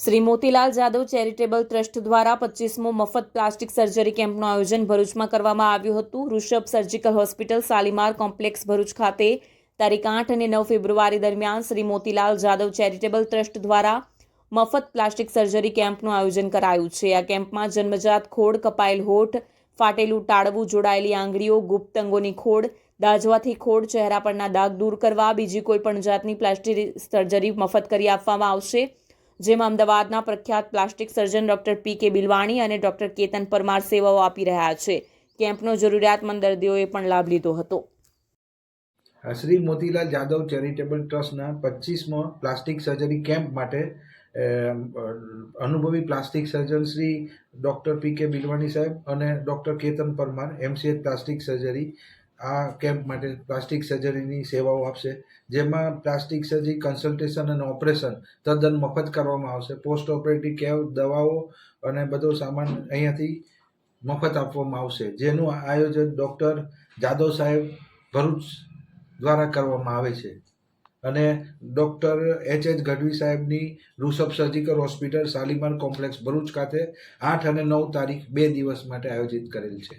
Shri Motilal Jadav charitable trust દ્વારા પચીસમો મફત પ્લાસ્ટિક સર્જરી કેમ્પનું આયોજન ભરૂચમાં કરવામાં આવ્યું હતું. Rishabh surgical hospital Shalimar complex, Bharuch ખાતે તારીખ આઠ અને નવ ફેબ્રુઆરી દરમિયાન શ્રી મોતીલાલ જાદવ ચેરિટેબલ ટ્રસ્ટ દ્વારા મફત પ્લાસ્ટિક સર્જરી કેમ્પનું આયોજન કરાયું છે. આ કેમ્પમાં જન્મજાત ખોડ, કપાયેલ હોઠ, ફાટેલું ટાળવું, જોડાયેલી આંગળીઓ, ગુપ્ત અંગોની ખોડ, દાઝવાથી ખોડ ચહેરા પરના દાગ દૂર કરવા, બીજી કોઈ પણ જાતની પ્લાસ્ટિક સર્જરી મફત કરી આપવામાં આવશે. જેમાં અમદાવાદના પ્રખ્યાત પ્લાસ્ટિક સર્જન ડોક્ટર પી કે બિલવાણી અને ડોક્ટર કેતન પરમાર સેવાઓ આપી રહ્યા છે. કેમ્પનો જરૂરિયાતમંદ દર્દીઓએ પણ લાભ લીધો હતો. શ્રી મોતીલાલ જાદવ ચેરિટેબલ ટ્રસ્ટના પચીસમો પ્લાસ્ટિક સર્જરી કેમ્પ માટે અનુભવી plastic surgeon Shri doctor P K Bilwani Sahib અને doctor Ketan Parmar MCh plastic surgery આ કેમ્પ માટે પ્લાસ્ટિક સર્જરીની સેવાઓ આપશે, જેમાં પ્લાસ્ટિક સર્જરી, કન્સલ્ટેશન અને ઓપરેશન તદ્દન મફત કરવામાં આવશે. પોસ્ટ ઓપરેટિવ કેર દવાઓ અને બધો સામાન અહીંયાથી મફત આપવામાં આવશે, જેનું આયોજન ડૉક્ટર જાદવ સાહેબ ભરૂચ દ્વારા કરવામાં આવે છે. અને ડૉક્ટર એચ એચ ગઢવી સાહેબની Rishabh surgical hospital Shalimar complex Bharuch ખાતે આઠ અને નવ તારીખ બે દિવસ માટે આયોજિત કરેલ છે.